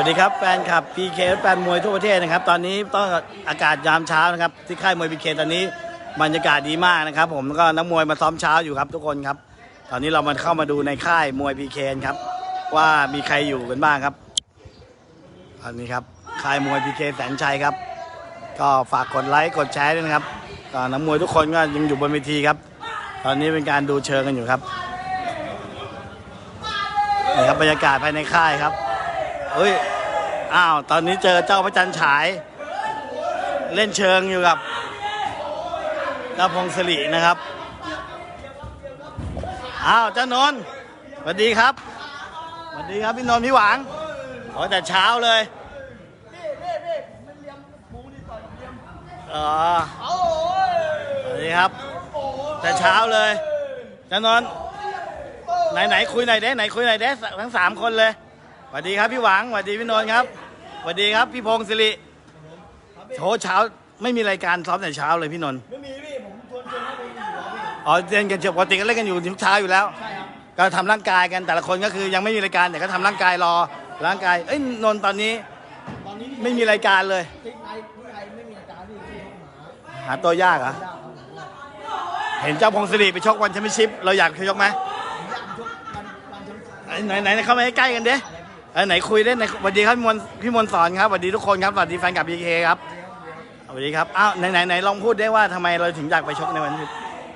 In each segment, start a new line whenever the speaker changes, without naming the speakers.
วัสดีครับแฟนคลับ PK แฟนมวยทั่วประเทศนะครับ ตอนนี้ต้องอากาศยามเช้านะครับ ที่ค่ายมวย PK ตอนนี้บรรยากาศดีมากนะครับ ผมแล้วก็นักมวยมาซ้อมเช้าอยู่ครับทุกคนครับ ตอนนี้เรามาเข้ามาดูในค่ายมวย PK ครับ ว่ามีใครอยู่กันบ้างครับตอนนี้ครับค่ายมวย PK แสนชัยครับ ก็ฝากกดไลค์กดแชร์ด้วยนะครับก็นักมวยทุกคนก็ยังอยู่บนเวทีครับ ตอนนี้เป็นการดูเชิงกันอยู่ครับนี่ครับบรรยากาศภายในค่ายครับ เฮ้ย อ้าว ตอนนี้เจอเจ้าพระจันทร์ฉาย เล่นเชิงอยู่กับเจ้าพงศรินะครับ อ้าว เจ้านนท์สวัสดีครับ สวัสดีครับพี่นนท์พี่หวางโอ้แต่เช้าเลยอ๋อสวัสดีครับ แต่เช้าเลยเจ้านนท์ไหนไหนคุยหน่อยเด้ไหนคุยหน่อยเด้ทั้งสามคนเลย สวัสดีครับพี่หวังสวัสดีพี่นนท์ครับสวัสดีครับพี่พงศิริโหเช้าไม่มีรายการซ้อมแต่เช้าเลยพี่นนท์
ไม่มีพี่ผมชวนชวนให้ไปอยู่แล้วพี่
อ๋อเรียนกันเฉปกติก็เล่นกันอยู่ทุกเช้าอยู่แล้ว
ใช่ครับ
ก็ทำร่างกายกันแต่ละคนก็คือยังไม่มีรายการแต่ก็ทำร่างกายรอร่างกายเอ้ยนนท์ตอนนี้
ตอนนี้
ไม่มีรายการเลย
ที่ไทยที่ไทยไม่มีอาการที่ที่ทุกหมา
หาตัวยากเหรอะ
ยากครับผม
เห็นเจ้าพงศิริไปชกวันแชมเปี้ยนชิพเราอยากชกไหม
ผมอยากชกวันวันชม
ไหนไหนไหนเข้ามาใกล้ๆกันเด้ เออไหนคุยได้ไหนสวัสดีครับพี่มนต์พี่มนต์สอนครับสวัสดีทุกคนครับสวัสดีแฟนคลับพีเคครับสวัสดีครับอ้าวไหนไหนไหนลองพูดได้ว่าทำไมเราถึงอยากไปชกในวันนี้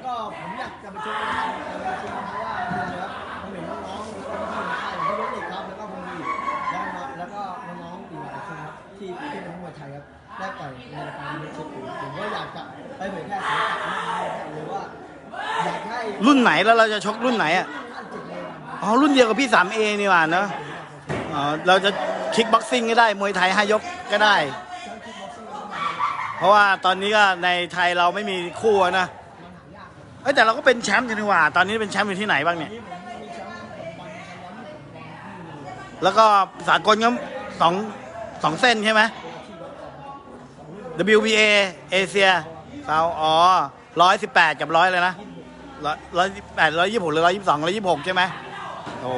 ก็ผมอยากจะไปชกในวันในวันชิงเพราะว่าหนึ่งเลยครับผมเห็นน้องๆที่ทีมค่ายอย่างพี่รถเหล็กครับแล้วก็พงศ์ดีแล้วก็แล้วก็น้องๆอีกหลายคนครับที่ที่เป็นนักมวยไทยครับได้ต่อยในรายการนี้ชิปผมผมก็อยากจะไปเผยแพร่ศิลปะมากๆหรือว่าอยากให้
รุ่นไหนแล้วเราจะชกรุ่นไหนอะ
ท่านจิตเลยครับ
อ๋อรุ่นเดียวกับพี่สามเอนี่หว่าเนอะ อ๋อเราจะคิกบ็อกซิ่งก็ได้ มวยไทยห้ายกก็ได้ เพราะว่าตอนนี้ก็ในไทยเราไม่มีคู่อะนะเอ้ยแต่เราก็เป็นแชมป์กันนี่ว่า ตอนนี้เป็นแชมป์อยู่ที่ไหนบ้างเนี่ย แล้วก็สากลก็สองสองเส้นใช่ไหม WBA เอเชียเซาอ๋อร้อยสิบแปดกับร้อยเลยนะร้อยร้อยแปดร้อยยี่สิบหกหรือร้อยยี่สิบสองร้อยยี่สิบหกใช่ไหม โอ้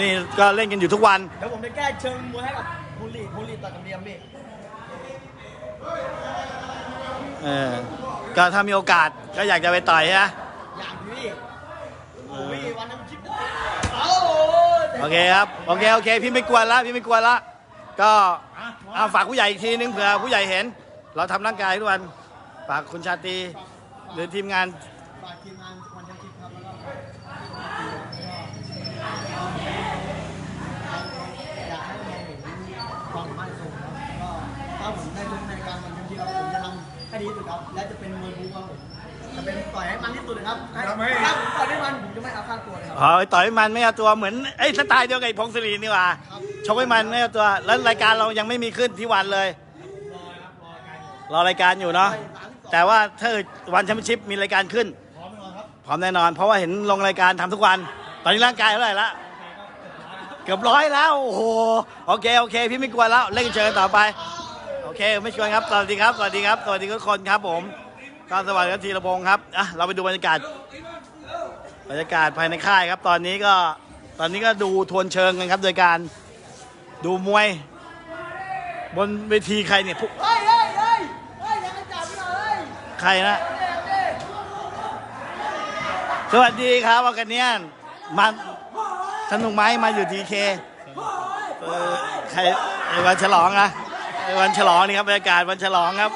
นี่ก็เล่นกันอยู่ทุกวัน
เดี๋ยวผมจะแก้เชิงมวยให้กับพูลีพูลีต่อกับเดียมพี่
เออ ก็ถ้ามีโอกาสก็อยากจะไปต่อยใช่ไหม
อย่างพี่โอ้ยวันนั้นชิปเอ้า
โอเคครับ โอเค โอเค พี่ไม่กวนละ พี่ไม่กวนละ ก็เอาฝากผู้ใหญ่อีกทีนึงเผื่อผู้ใหญ่เห็น เราทำร่างกายทุกวัน ฝากคุณชาตรีหรือทีมงาน
ฝากทีมงานวันแชมป์ชิปครับแล้วก็อยากให้มองเห็นความมั่นคงครับก็ถ้าผมได้ทุกในการวันแชมป์ชิปครับผมจะทำให้ดีที่สุด ครับ และจะเป็นมวยบู๊ครับผมจะเป็นต่อยให้มันที่สุดเลยครับให้ถ้าผมต่อยให้มันผมจะไม่เอาค่าตัวเลยครับ
อ๋อต่อยให้มันไม่เอาตัวเหมือนไอ้ยสไตล์เดียวกับไอ้พงศรีนี่หว่า
ครับ
ชกให้มันไม่เอาตัว แล้วรายการเรายังไม่มีขึ้นที่วันเลยรอรายการอยู่เนาะแต่ว่าถ้าวันแชมเปี้ยนชิพมีรายการขึ้น พร้อมแน่นอนเพราะว่าเห็นลงรายการทำทุกวัน ตอนนี้ร่างกายเท่าไหร่ละเกือบร้อยแล้ว โอ้โห โอเค โอเค พี่ไม่กลัวแล้ว เล่นเชิญต่อไปโอ เคไม่ชวนครับ สวัสดีครับ สวัสดีครับ สวัสดีทุกคนครับผมก็สวัสดีครับทีระพงศ์ครับอะเราไปดูบรรยากาศ บรรยากาศภายในค่ายครับ ตอนนี้ก็ตอนนี้ก็ดูทวนเชิงกันครับ โดยการดูมวย บนเวทีใครเนี่ยผู้
เฮ้ยเฮ้ยเฮ้ยเฮ้ยอย่าไปจับพี่หน่อย
ใครนะ สวัสดีครับวากันเนียนมาสนุกไหมมาอยู่ทีเคเออใครไอ้วันฉลองนะไอ้ วันฉลองนี่ครับบรรยากาศวันฉลองครับ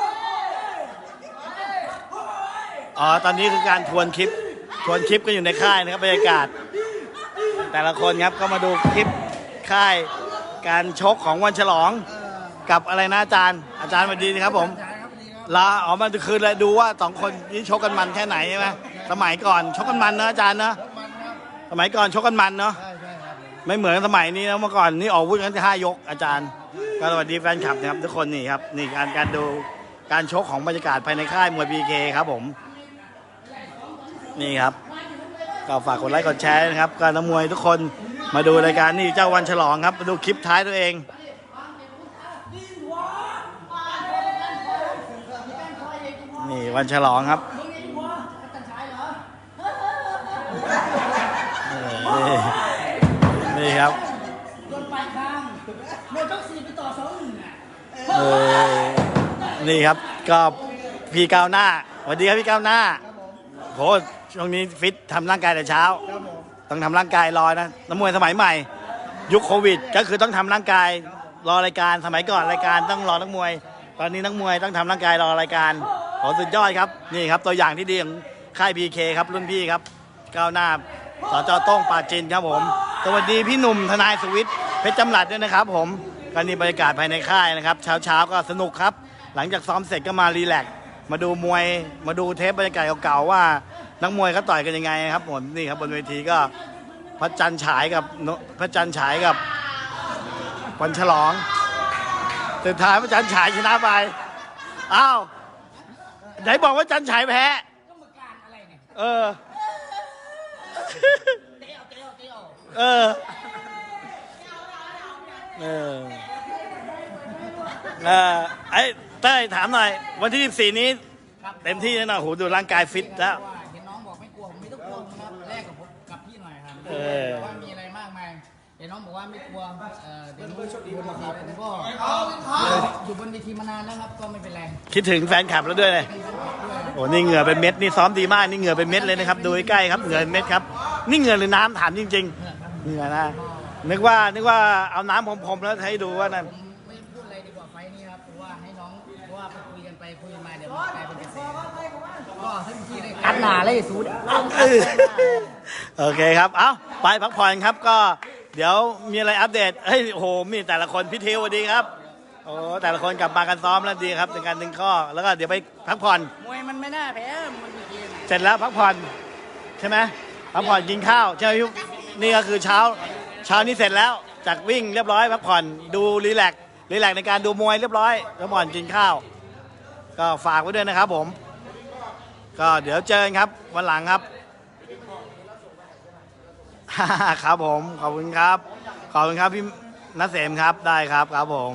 อ๋อตอนนี้คือการทวนคลิปทวนคลิปก็อยู่ในค่ายนะครับบรรยากาศ แต่ละคนครับก็มาดูคลิปค่าย การชกของวันฉลองกับอะไรนะอาจารย์ อาจารย์สวัสดีนะครับผมลาอ๋อกมาคือเลยดูว่าสองคนนี้ชกกันมันแค่ไหนใช่ไหมสมัยก่อนชกกันมันนะอาจารย์นะสมัยก่อนชกกันมันเนาะไม่เหมือนสมัยนี้นะเมื่อก่อนนี่ออกวุธกันที่ห้ายกอาจารย์ ก็สวัสดีแฟนคลับนะครับทุกคนนี่ครับนี่การการดูการชกของบรรยากาศภายในค่ายมวยพีเคครับผม นี่ครับก็ฝากกดไลค์กดแชร์นะครับการนักมวยทุกคนมาดูรายการนี่เจ้าวันฉลองครับมาดูคลิปท้ายตัวเองนี่วันฉลองครับเออนี่นี่ครับ
ยังโดนยกสี่ไปต่อสองหนึ่งอะ
เออนี่ครับก็พี่ก้าวหน้าสวัสดีครับพี่ก้าวหน้า
ครับผม
โหช่วงนี้ฟิตทำร่างกายแต่เช้า
ครับผม
ต้องทำร่างกายรอนะนักมวยสมัยใหม่ ยุคโควิด ก็คือต้องทำร่างกายรอรายการสมัยก่อนรายการต้องรอนักมวย ตอนนี้นักมวยต้องทำร่างกายรอรายการโหสุดยอดครับนี่ครับตัวอย่างที่ดีของค่ายพีเคครับรุ่นพี่ครับก้าวหน้าสจโต้งปราจินครับผม สวัสดีพี่หนุ่มทนายสุวิทย์เพชรจำหลัดด้วยนะครับ ผมก็นี่บรรยากาศภายในค่ายนะครับ เช้าเช้าๆก็สนุกครับ หลังจากซ้อมเสร็จก็มารีแลกซ์มาดูมวยมาดูเทปบรรยากาศเก่าๆว่านักมวยเขาต่อยกันยังไงครับผมนี่ครับบนเวทีก็พระจันทร์ฉายกับนพระจันทร์ฉายกับวันฉลองสุดท้ายพระจันทร์ฉายชนะไปอ้าวไหนบอกว่าจันทร์ฉายแพ้
กรรมการอะไรเนี่ย
เออ
เออ เอ
อเออไอ้เต้ยถามหน่อย วันที่ 14 นี้ เต็มที่แน่นอนโหดูร่างกายฟิตแล้ว
เห็นน้องบอกไม่กลัวผมไม่ต้องกลัวนะครับแลกกับผมกับพี่หน่อยครับ
เออ
ว่ามีอะไรมากมายเห็นน้องบอกว่าไม่กลัวเอ่อเดี๋ยวรู้โชคดีบนเวทีผมก็อยู่บนเวทีมานานแล้วครับก็ไม่เป็นไร
คิดถึงแฟนคลับแล้วด้วยเลย โอ้นี่เหงื่อเป็นเม็ดนี่ซ้อมดีมากนี่เหงื่อเป็นเม็ดเลยนะครับ ดูใกล้ๆครับเหงื่อเป็นเม็ดครับ นี่เหงื่อหรือน้ำถามจริง ๆ เหงื่อนะนึกว่านึกว่าเอาน้ำพรมๆแล้วให้ดูว่านั่น
ผมไม่พูดอะไรดีกว่าไฟล์นี้ครับเพราะว่าให้น้องเพราะว่าไปคุยกันไปคุยกันมาเดี๋ยวมันกลายเป็นกระแสก็ทั้งที่เลยอัดหนาเลยสูด
เออโอเคครับเอ้าไปพักผ่อนครับก็เดี๋ยวมีอะไรอัปเดตเฮ้ยโอ้โหมีแต่ละคนพี่เทวสวัสดีครับโอ้แต่ละคนกลับมากันซ้อมแล้วดีครับเป็นการดึงข้อ แล้วก็เดี๋ยวไปพักผ่อน
มวยมันไม่น่าแพ้มันมีเกม
เสร็จแล้วพักผ่อนใช่ไหมพักผ่อนกินข้าวใช่ไหมพี่ นี่ก็คือเช้าเช้านี้เสร็จแล้วจากวิ่งเรียบร้อยพักผ่อนดูรีแลกซ์รีแลกซ์ในการดูมวยเรียบร้อยพักผ่อนกินข้าว ก็ฝากไว้ด้วยนะครับผม ก็เดี๋ยวเจอกันครับวันหลังครับ ครับผมขอบคุณครับ ขอบคุณครับพี่นัทเสมครับได้ครับครับผม